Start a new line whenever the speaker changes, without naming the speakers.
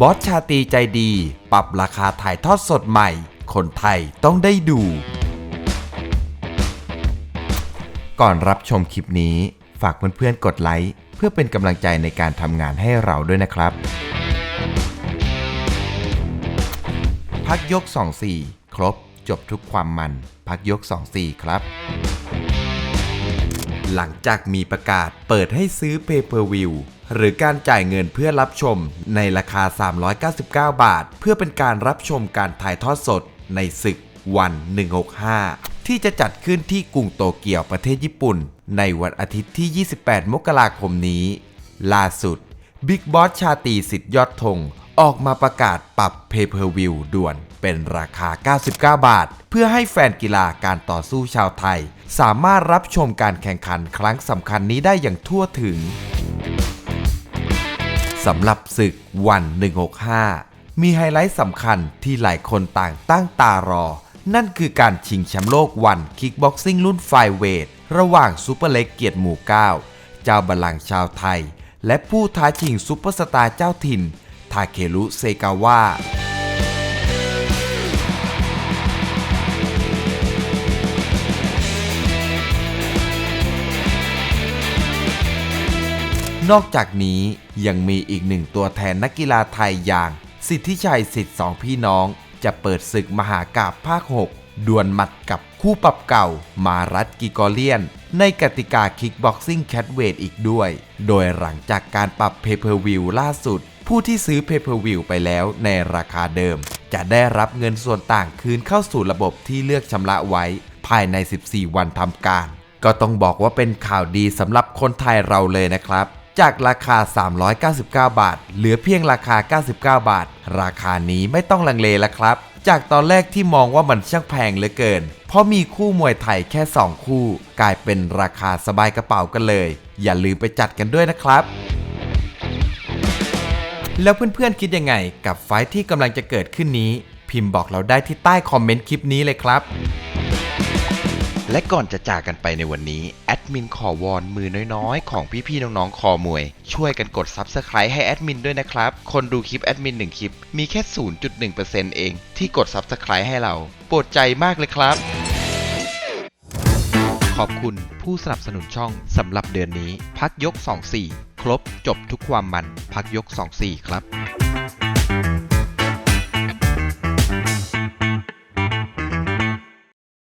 บอสชาตีใจดี ปรับราคาถ่ายทอดสดใหม่ คนไทยต้องได้ดู ก่อนรับชมคลิปนี้ ฝากเพื่อนๆกดไลค์เพื่อเป็นกำลังใจในการทำงานให้เราด้วยนะครับ พักยก 24 ครบจบทุกความมัน พักยก 24 ครับ หลังจากมีประกาศเปิดให้ซื้อ Pay Per View หรือการจ่ายเงินเพื่อรับชมในราคา 399 บาท เพื่อเป็นการรับชมการถ่ายทอดสดในศึกวัน 165 ที่จะจัดขึ้นที่กรุงโตเกียวประเทศญี่ปุ่น ในวันอาทิตย์ที่ 28 มกราคมนี้ ล่าสุด Big Boss ชาตีสิทธิ์ยอดธงออกมาประกาศปรับ Pay Per View ด่วน เป็นราคา 99 บาท เพื่อให้แฟนกีฬาการต่อสู้ชาวไทย สามารถรับชมการแข่งขันครั้งสำคัญนี้ได้อย่างทั่วถึงสำหรับศึกวัน 165 มีไฮไลท์สำคัญที่หลายคนต่างตั้งตารอ นั่นคือการชิงแชมป์โลกวันคิกบ็อกซิ่งรุ่นไฟเวท ระหว่างซูเปอร์เล็กเกียรติหมู่ 9 เจ้าบัลลังก์ชาวไทย และผู้ท้าชิงซูเปอร์สตาร์เจ้าถิ่น ทาเครุเซกาวะ นอกจากนี้ยังมีอีกหนึ่งตัวแทนนักกีฬาไทยอย่าง สิทธิชัยสิทธิ์สองพี่น้อง จะเปิดศึกมหากาบภาค 6 ดวลหมัดกับคู่ปรับเก่า มารัตกิกอเลียน ในกติกาคิกบ็อกซิ่งแคทเวทอีกด้วย โดยหลังจากการปรับเพเ p อร์วิวล่าสุด ผู้ที่ซื้อเพเ p อร์วิวไปแล้วในราคาเดิม จะได้รับเงินส่วนต่างคืนเข้าสู่ระบบที่เลือกชำระไว้ ภายใน 14 วันทำการ ก็ต้องบอกว่าเป็นข่าวดีสำหรับคนไทยเราเลยนะครับ จากราคา 399 บาท เหลือเพียงราคา 99 บาท ราคานี้ไม่ต้องลังเลแล้วครับ จากตอนแรกที่มองว่ามันช่างแพงเหลือเกิน เพราะมีคู่มวยไทยแค่ 2 คู่ กลายเป็นราคาสบายกระเป๋ากันเลย อย่าลืมไปจัดกันด้วยนะครับแล้วเพื่อนๆคิดยังไงกับไฟท์ที่กำลังจะเกิดขึ้นนี้ พิมพ์บอกเราได้ที่ใต้คอมเมนต์คลิปนี้เลยครับ
และก่อนจะจากกันไปในวันนี้ แอดมินขอวอนมือน้อยๆ ของพี่ๆน้องๆ คอมวย ช่วยกันกด Subscribe ให้แอดมินด้วยนะครับ คนดูคลิปแอดมิน1คลิป มีแค่ 0.1%เองที่กด Subscribe ให้เรา โปรดใจมากเลยครับ ขอบคุณผู้สนับสนุนช่องสำหรับเดือนนี้ พักยก 24 ครบจบทุกความมัน พักยก 24 ครับ